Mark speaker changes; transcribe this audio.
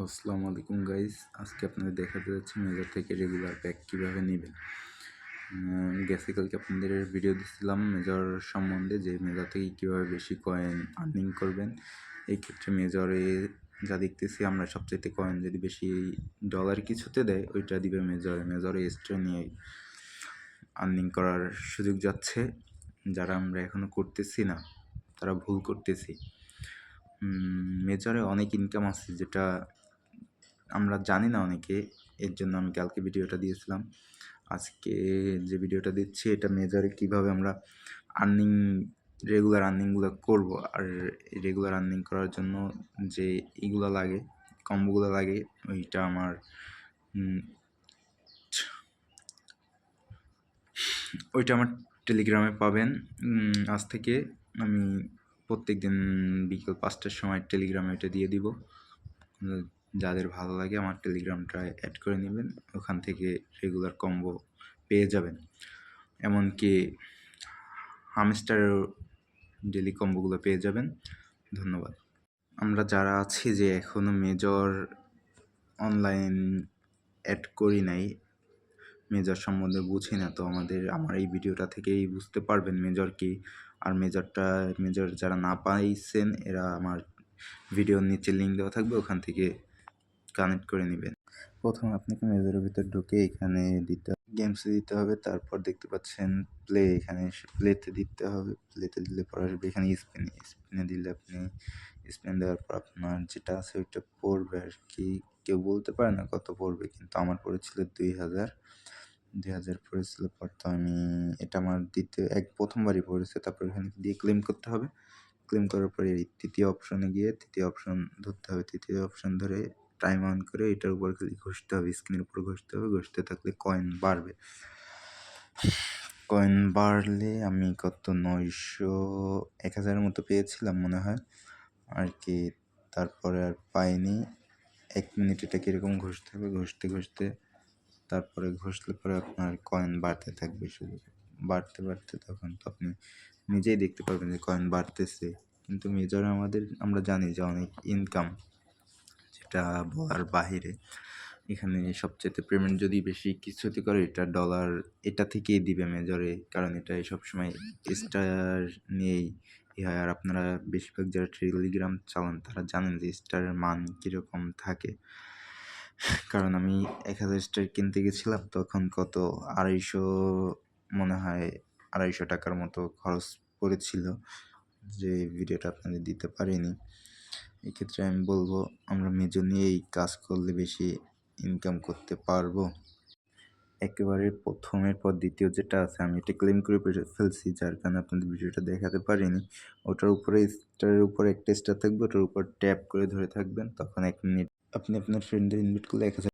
Speaker 1: আসসালামু আলাইকুম গাইস। আজকে আপনাদের দেখাতে যাচ্ছি মেজার থেকে রেগুলার প্যাক কীভাবে নেবেন। কালকে আপনাদের ভিডিও দিচ্ছিলাম মেজর সম্বন্ধে যে মেজর থেকে কীভাবে বেশি কয়েন আর্নিং করবেন। এই ক্ষেত্রে মেজরে যা দেখতেছি, আমরা সবচাইতে কয়েন যদি বেশি ডলার কিছুতে দেয়, ওইটা দিবে মেজরে। মেজরে এক্সট্রা নিয়ে আর্নিং করার সুযোগ যাচ্ছে। যারা আমরা এখনও করতেছি না, তারা ভুল করতেছি। মেজরে অনেক ইনকাম আছে যেটা আমরা জানি না অনেকে, এর জন্য আমি কালকে ভিডিওটা দিয়েছিলাম। আজকে যে ভিডিওটা দিচ্ছি, এটা মেজারে কীভাবে আমরা আর্নিং রেগুলার আর্নিংগুলো করব আর রেগুলার আর্নিং করার জন্য যে ইগুলো লাগে, কম্বোগুলো লাগে, ওইটা আমার ওইটা আমার টেলিগ্রামে পাবেন। আজ থেকে আমি প্রত্যেক দিন বিকেল পাঁচটার সময় টেলিগ্রামে এটা দিয়ে দিব। যাদের ভালো লাগে আমার টেলিগ্রামটা অ্যাড করে নেবেন, ওখান থেকে রেগুলার কম্বো পেয়ে যাবেন। এমনকি হামস্টারের ডেলি কম্বোগুলো পেয়ে যাবেন। ধন্যবাদ। আমরা যারা আছি যে এখনও মেজর অনলাইন অ্যাড করি নাই মেজর সম্বন্ধে বুঝি না, তো আমাদের, আমার এই ভিডিওটা থেকেই বুঝতে পারবেন মেজর কি। আর মেজরটা মেজর যারা না পাইছেন, এরা আমার ভিডিওর নিচে লিঙ্ক দেওয়া থাকবে, ওখান থেকে কানেক্ট করে নেবেন। প্রথমে আপনাকে মেজরের ভিতর ঢুকে এখানে দিতে গেমসে দিতে হবে, তারপর দেখতে পাচ্ছেন প্লে এখানে প্লেতে দিতে হবে প্লেতে দিলে পর আসবে এখানে স্পিন স্পিনে দিলে আপনি স্পিন দেওয়ার পর আপনার যেটা আছে ওইটা পড়বে আর কি। কেউ বলতে পারে না কত পড়বে, কিন্তু আমার পড়েছিল দুই হাজার। দুই হাজার পড়েছিল পর তো আমি এটা আমার দ্বিতীয়, এক প্রথমবারই পড়েছে, তারপর এখানে দিয়ে ক্লেম করতে হবে। ক্লেম করার পরে তৃতীয় অপশনে গিয়ে তৃতীয় অপশন ধরতে হবে, তৃতীয় অপশন ধরে টাইম অন করে এটার উপর খালি ঘষতে হবে স্ক্রিনের উপর ঘষতে হবে, ঘষতে থাকলে কয়েন বাড়বে। কয়েন বাড়লে আমি কত, নয়শো, এক হাজারের মতো পেয়েছিলাম মনে হয়। আর কি, তারপরে আর পাইনি। এক মিনিট এটা কীরকম ঘষতে হবে, ঘষতে ঘষতে, তারপরে ঘষলে পরে আপনার কয়েন বাড়তে থাকবে শুধু। বাড়তে বাড়তে তখন তো আপনি নিজেই দেখতে পারবেন যে কয়েন বাড়তেছে। কিন্তু মেজর আমাদের, আমরা জানি যে অনেক ইনকাম যেটা বলার বাহিরে। এখানে সবচেয়ে পেমেন্ট যদি বেশি কিছুতে করে, এটা ডলার এটা থেকেই দিবে মেজরে কারণ এটা সবসময় স্টার নিয়েই হয়। আর আপনারা বেশিরভাগ যারা টেলিগ্রাম চালান, তারা জানেন যে স্টারের মান কীরকম থাকে। কারণ আমি এক হাজার স্টার কিনতে গেছিলাম, তখন কত? আড়াইশো মনে হয়, আড়াইশো টাকার মতো খরচ পড়েছিল। যে ভিডিওটা আপনাদের দিতে পারিনি। এক্ষেত্রে আমি বলব, আমরা মেজো নিয়েই কাজ করলে বেশি ইনকাম করতে পারব। একেবারে প্রথমের পর দ্বিতীয় যেটা আছে, আমি এটা ক্লেম করে ফেলছি, যার কারণে আপনাদের ভিডিওটা দেখাতে পারিনি। ওটার উপরে স্টারের উপরে একটা স্টার থাকবে, ওটার উপর ট্যাপ করে ধরে থাকবেন, তখন এক মিনিট আপনি আপনার ফ্রেন্ডদের ইনভাইট করলে এক হাজার